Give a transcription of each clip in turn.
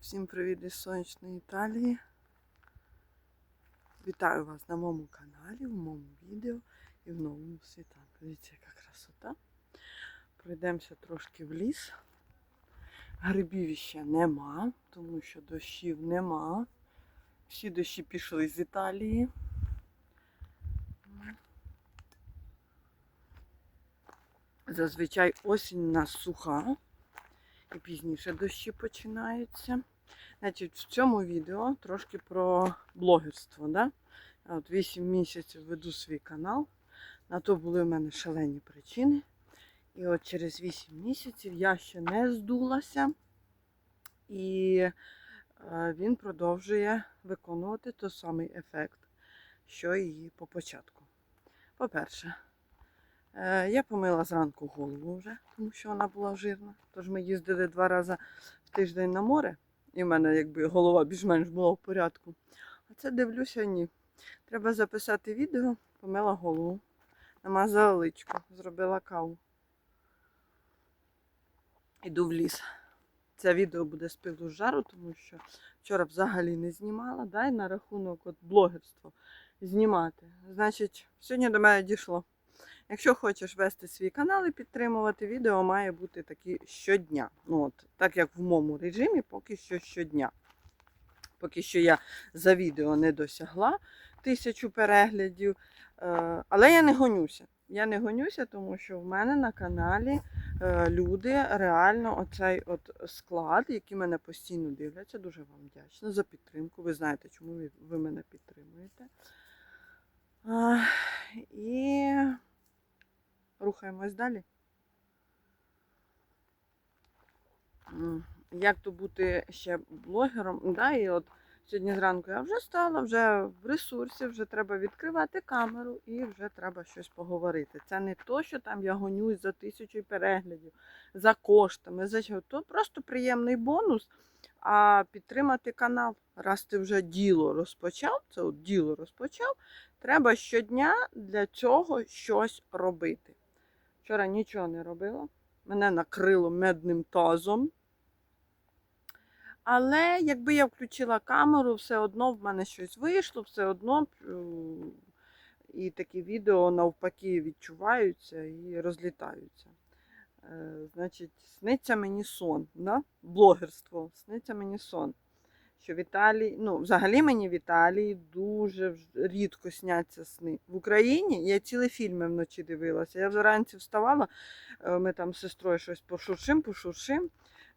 Всім привіт із сонячної Італії. Вітаю вас на моєму каналі, в моєму відео і в новому світанку. Дивіться, яка красота. Пройдемося трошки в ліс. Грибів ще нема, тому що дощів нема. Всі дощі пішли з Італії. Зазвичай осінь у нас суха і пізніше дощі починаються. Значить, в цьому відео трошки про блогерство. Да? От 8 місяців веду свій канал. На то були в мене шалені причини. І от через 8 місяців я ще не здулася. І е, він продовжує виконувати той самий ефект, що і по початку. По-перше, Е, Я помила зранку голову вже, тому що вона була жирна. Тож ми їздили два рази в тиждень на море, і в мене якби голова більш-менш була в порядку. А це дивлюся, ні. Треба записати відео, помила голову, намазала личко, зробила каву. Іду в ліс. Це відео буде з пилу з жару, тому що вчора взагалі не знімала. Дай на рахунок от блогерства знімати. Значить, сьогодні до мене дійшло. Якщо хочеш вести свій канал і підтримувати, відео має бути такі щодня. Ну, от, так як в моєму режимі, поки що щодня. Поки що я за відео не досягла тисячу переглядів. Е, але я не гонюся. Я не гонюся, тому що в мене на каналі е, люди реально оцей от склад, які мене постійно дивляться. Дуже вам вдячна за підтримку. Ви знаєте, чому ви, мене підтримуєте. І рухаємось далі. Як то бути ще блогером? Да, і от сьогодні зранку я вже стала, вже в ресурсі, вже треба відкривати камеру і вже треба щось поговорити. Це не то, що там я гонюсь за тисячу переглядів, за коштами, за що. То просто приємний бонус. А підтримати канал, раз ти вже діло розпочав, це от діло розпочав, треба щодня для цього щось робити. Вчора нічого не робила. Мене накрило медним тазом. Але якби я включила камеру, все одно в мене щось вийшло, все одно і такі відео навпаки відчуваються і розлітаються. Е, Значить, сниться мені сон, да? блогерство, сниться мені сон. Що в Італії, ну, взагалі мені в Італії дуже рідко сняться сни. В Україні я цілі фільми вночі дивилася. Я вранці вставала, е, ми там з сестрою щось пошуршим, пошуршим.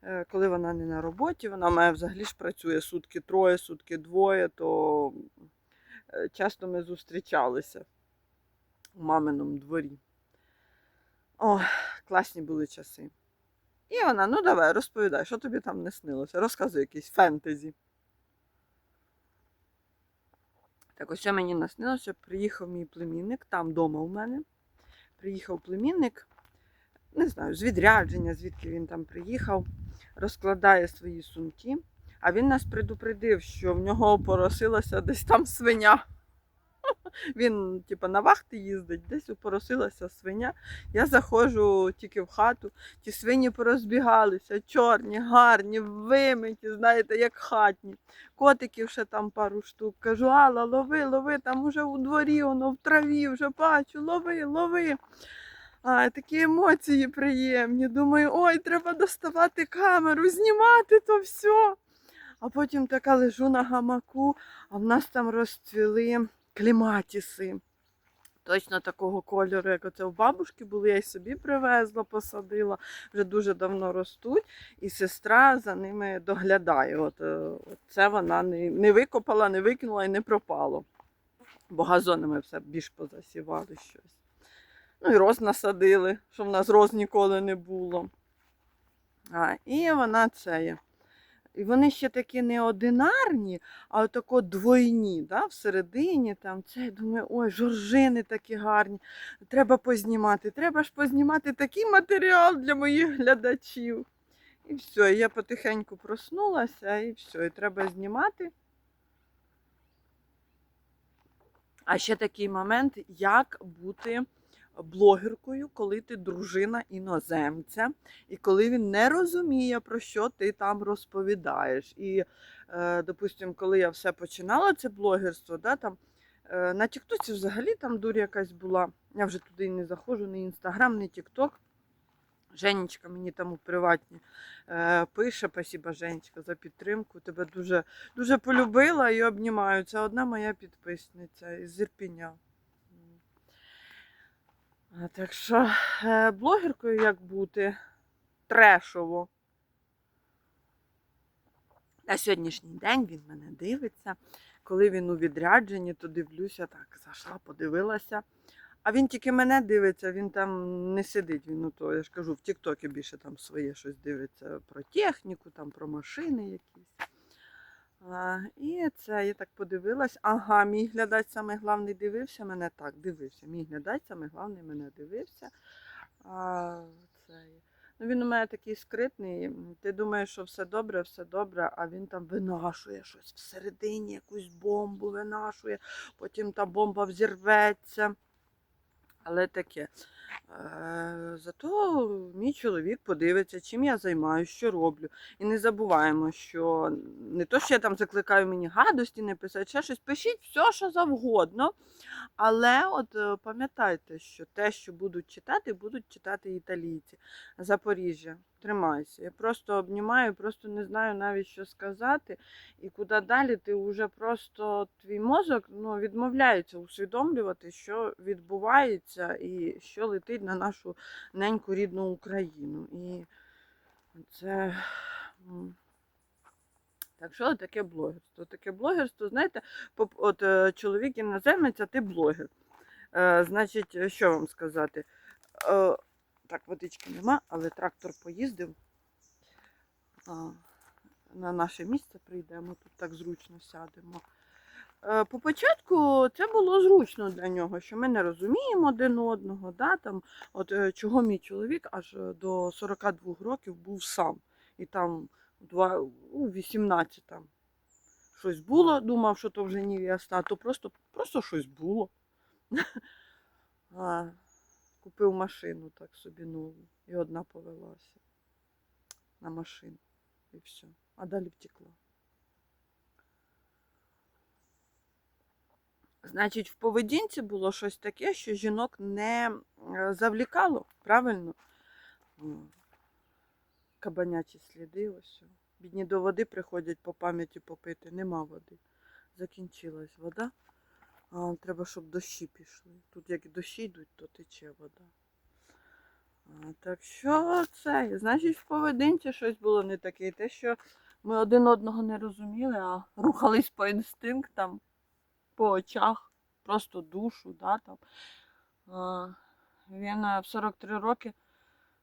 Е, Коли вона не на роботі, вона мене взагалі ж працює сутки троє, сутки двоє, то е, часто ми зустрічалися у маминому дворі. О, класні були часи. І вона, ну давай, розповідай, що тобі там не снилося? Розказуй якісь фентезі. Так ось що мені наснилося, приїхав мій племінник, там вдома у мене. Приїхав племінник, не знаю, з відрядження, звідки він там приїхав, розкладає свої сумки. А він нас предупредив, що в нього поросилася десь там свиня. Він, типу, на вахти їздить, десь упоросилася свиня. Я заходжу тільки в хату, ті свині порозбігалися, чорні, гарні, вимиті, знаєте, як хатні. Котиків ще там пару штук. Кажу, Алла, лови, лови, там уже у дворі, воно в траві, вже бачу, лови, лови. А, такі емоції приємні. Думаю, ой, треба доставати камеру, знімати то все. А потім така лежу на гамаку, а в нас там розцвіли кліматіси. Точно такого кольору, як оце в бабушки були, я й собі привезла, посадила, вже дуже давно ростуть, і сестра за ними доглядає. От, е, от це вона не, не викопала, не викинула і не пропало. Бо газонами все більш позасівали щось. Ну і роз насадили, що в нас роз ніколи не було. А, і вона це є. І вони ще такі не одинарні, а отако двойні, да, всередині там це, я думаю, ой, жоржини такі гарні. Треба познімати. Треба ж познімати такий матеріал для моїх глядачів. І все, я потихеньку проснулася, і все, і треба знімати. А ще такий момент, як бути блогеркою, коли ти дружина іноземця, і коли він не розуміє, про що ти там розповідаєш. І, е, допустимо, коли я все починала, це блогерство, да, там, е, на Тіктоці взагалі там дурь якась була. Я вже туди не заходжу, ні Інстаграм, ні Тікток. Женечка мені там у приватні е, пише, спасибо, Женечка, за підтримку. Тебе дуже, дуже полюбила і обнімаю. Це одна моя підписниця із Ірпіня. Так що е, блогеркою як бути трешово. На сьогоднішній день він мене дивиться. Коли він у відрядженні, то дивлюся, так, зайшла, подивилася. А він тільки мене дивиться, він там не сидить. Він, ну, то, я ж кажу, в Тіктокі більше там своє щось дивиться про техніку, там про машини якісь. І це я так подивилась. Ага, мій глядач саме головний дивився мене так, дивився. Мій глядач саме головний мене дивився. А, це, ну, він у мене такий скритний. Ти думаєш, що все добре, все добре, а він там винашує щось всередині, якусь бомбу винашує, потім та бомба взірветься. Але таке. Е, Зато мій чоловік подивиться, чим я займаюся, що роблю. І не забуваємо, що не то, що я там закликаю мені гадості не писати, ще щось, пишіть все, що завгодно. Але от е, пам'ятайте, що те, що будуть читати, будуть читати італійці. Запоріжжя, тримайся. Я просто обнімаю, просто не знаю навіть, що сказати. І куди далі ти вже просто твій мозок ну, відмовляється усвідомлювати, що відбувається і що летить на нашу неньку рідну Україну. І це. Так що таке блогерство? Таке блогерство, знаєте, от е, чоловік іноземець, а ти блогер. Е, значить, е, що вам сказати? Так, водички нема, але трактор поїздив. На наше місце прийдемо, тут так зручно сядемо. Е, По початку це було зручно для нього, що ми не розуміємо один одного. Да, там, от, е, чого мій чоловік аж е, до 42 років був сам. І там у 18 там щось було, думав, що то вже невеста, а то просто, просто щось було. Купив машину так собі нову. І одна повелася на машину. І все. А далі втекла. Значить, в поведінці було щось таке, що жінок не е, завлікало, правильно? Кабанячі сліди, ось. Бідні до води приходять по пам'яті попити, нема води. Закінчилась вода. А, треба, щоб дощі пішли. Тут як дощі йдуть, то тече вода. А, так що це? Значить, в поведінці щось було не таке. Те, що ми один одного не розуміли, а рухались по інстинктам, по очах, просто душу. Да, там. А, він е, в 43 роки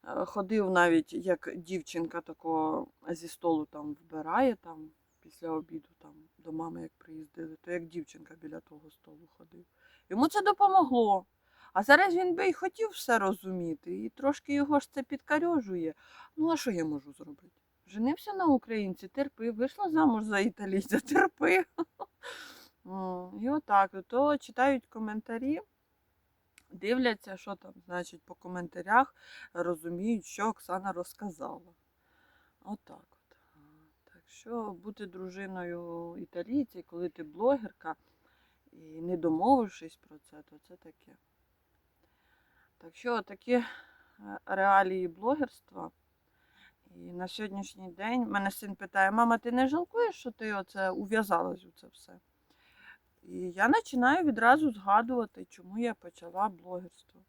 е, ходив навіть як дівчинка такого зі столу там вбирає там після обіду там до мами, як приїздили, то як дівчинка біля того столу ходив. Йому це допомогло. А зараз він би й хотів все розуміти, і трошки його ж це підкарьожує. Ну, а що я можу зробити? Женився на українці, терпи, вийшла замуж за італійця, терпи. І отак. То читають коментарі, дивляться, що там, значить, по коментарях розуміють, що Оксана розказала. Отак що бути дружиною італійця, коли ти блогерка і не домовившись про це, то це таке. Так що такі е, реалії блогерства. І на сьогоднішній день мене син питає: мама, ти не жалкуєш, що ти оце ув'язалась у це все? І я починаю відразу згадувати, чому я почала блогерство.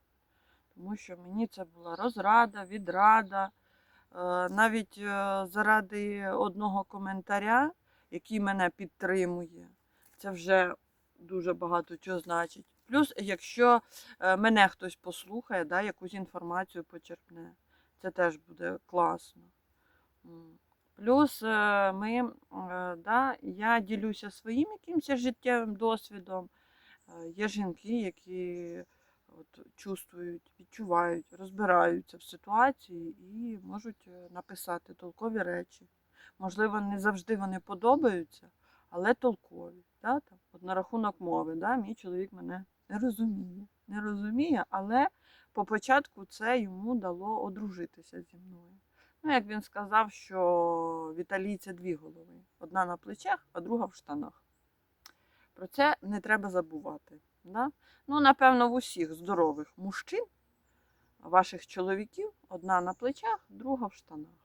Тому що мені це була розрада, відрада. Е, Навіть е, заради одного коментаря, який мене підтримує, це вже дуже багато чого значить. Плюс, якщо е, мене хтось послухає, да, якусь інформацію почерпне, це теж буде класно. Плюс ми, да, я ділюся своїм якимось життєвим досвідом. Є жінки, які от, чувствують, відчувають, розбираються в ситуації і можуть е, написати толкові речі. Можливо, не завжди вони подобаються, але толкові. Да? Там, от на рахунок мови, да? мій чоловік мене не розуміє. Не розуміє, але по початку це йому дало одружитися зі мною. Ну, як він сказав, що в італійця дві голови: одна на плечах, а друга в штанах. Про це не треба забувати. Да? Ну, напевно, в усіх здорових мужчин, ваших чоловіків, одна на плечах, друга в штанах.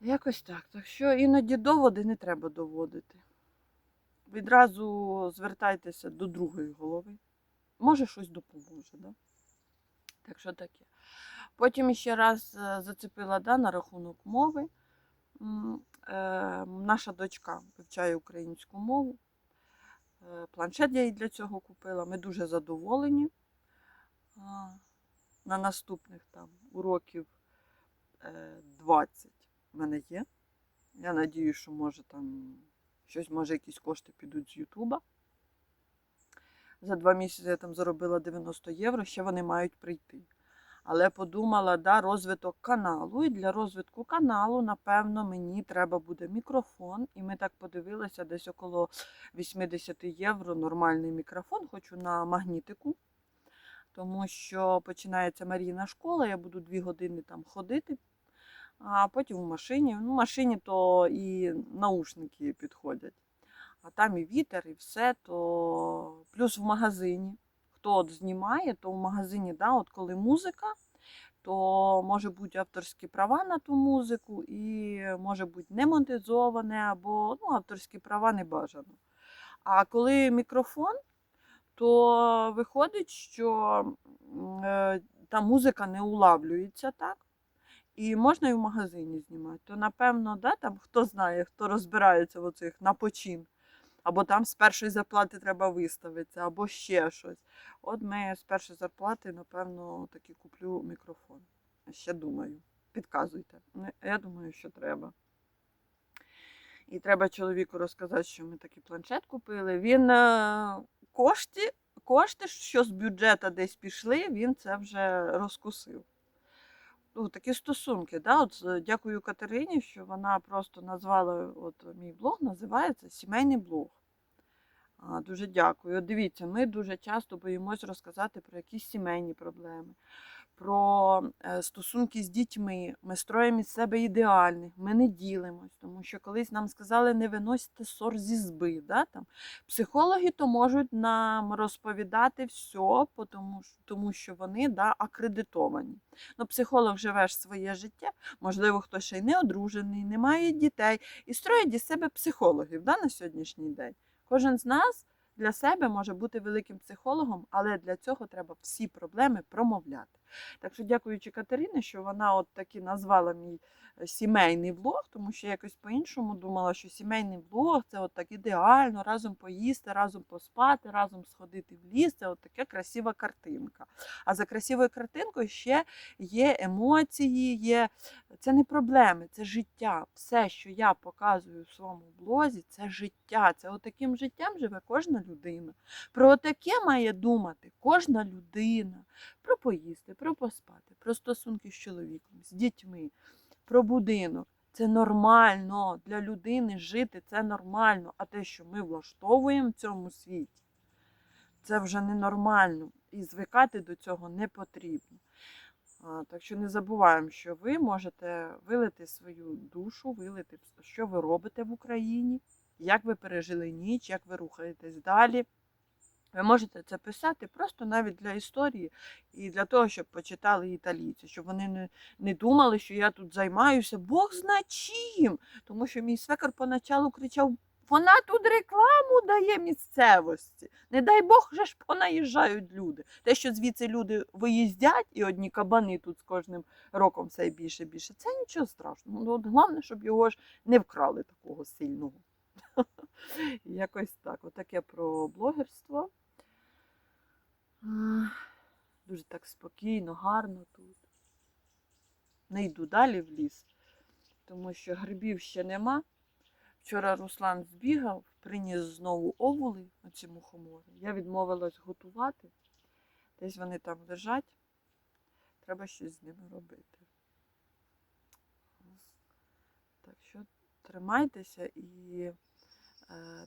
Якось так. Так що іноді доводи не треба доводити. Відразу звертайтеся до другої голови. Може, щось допоможе. Да? Так що таке. Потім ще раз е, зацепила да, на рахунок мови. Е, Наша дочка вивчає українську мову. Е, Планшет я їй для цього купила. Ми дуже задоволені. На наступних там уроків е, 20 в мене є. Я надію, що може там щось, може, якісь кошти підуть з Ютуба. За два місяці я там заробила 90 євро, ще вони мають прийти. Але подумала, да, розвиток каналу. І для розвитку каналу, напевно, мені треба буде мікрофон. І ми так подивилися, десь около 80 євро нормальний мікрофон, хочу на магнітику. Тому що починається Марійна школа, я буду дві години там ходити, а потім в машині. Ну, в машині то і наушники підходять. А там і вітер, і все, то плюс в магазині. Хто от знімає, то в магазині, да, от коли музика, то може бути авторські права на ту музику, і може бути не монетизоване, або ну, авторські права не бажано. А коли мікрофон, то виходить, що е, та музика не улавлюється так. І можна і в магазині знімати. То, напевно, да, там, хто знає, хто розбирається в оцих на почин. Або там з першої зарплати треба виставитися, або ще щось. От ми з першої зарплати, напевно, таки куплю мікрофон. Ще думаю. Підказуйте. Ну, Я думаю, що треба. І треба чоловіку розказати, що ми такий планшет купили. Він е, кошти, кошти, що з бюджету десь пішли, він це вже розкусив. Ну, такі стосунки. Да? От, дякую Катерині, що вона просто назвала от, мій блог, називається Сімейний блог. А, дуже дякую. Дивіться, ми дуже часто боїмось розказати про якісь сімейні проблеми, про е, стосунки з дітьми. Ми строїмо із себе ідеальних, ми не ділимось, тому що колись нам сказали, не виносьте ссор зі зби. Да? Там, психологи то можуть нам розповідати все, тому, тому що вони да, акредитовані. Ну, психолог живе ж своє життя, можливо, хтось ще й не одружений, не має дітей і строїть із себе психологів да, на сьогоднішній день. Кожен з нас для себе може бути великим психологом, але для цього треба всі проблеми промовляти. Так що, дякуючи Катерині, що вона от таки назвала мій е, сімейний влог, тому що я якось по-іншому думала, що сімейний влог це от так ідеально, разом поїсти, разом поспати, разом сходити в ліс. Це от така красива картинка. А за красивою картинкою ще є емоції, є це не проблеми, це життя. Все, що я показую в своєму блозі, це життя. Це отаким життям живе кожна людина. Про таке має думати кожна людина. Про поїсти, про поспати, про стосунки з чоловіком, з дітьми, про будинок. Це нормально для людини жити, це нормально. А те, що ми влаштовуємо в цьому світі, це вже ненормально. І звикати до цього не потрібно. Так що не забуваємо, що ви можете вилити свою душу, вилити, що ви робите в Україні, як ви пережили ніч, як ви рухаєтесь далі. Ви можете це писати просто навіть для історії і для того, щоб почитали італійці, щоб вони не, не думали, що я тут займаюся Бог зна чим. Тому що мій свекор поначалу кричав: вона тут рекламу дає місцевості. Не дай Бог, вже ж понаїжджають люди. Те, що звідси люди виїздять, і одні кабани тут з кожним роком все більше і більше, це нічого страшного. Ну, от головне, щоб його ж не вкрали такого сильного. Якось так. Отаке про блогерство. Дуже так спокійно, гарно тут. Не йду далі в ліс, тому що грибів ще нема. Вчора Руслан збігав, приніс знову овули, оці мухомори. Я відмовилась готувати. Десь вони там лежать. Треба щось з ними робити. Так що тримайтеся і е,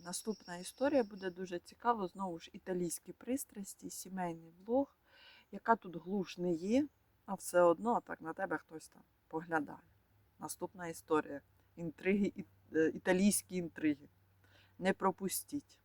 наступна історія буде дуже цікава. Знову ж італійські пристрасті, сімейний влог. Яка тут глуш не є, а все одно так на тебе хтось там поглядає. Наступна історія. Інтриги, е, італійські інтриги. Не пропустіть.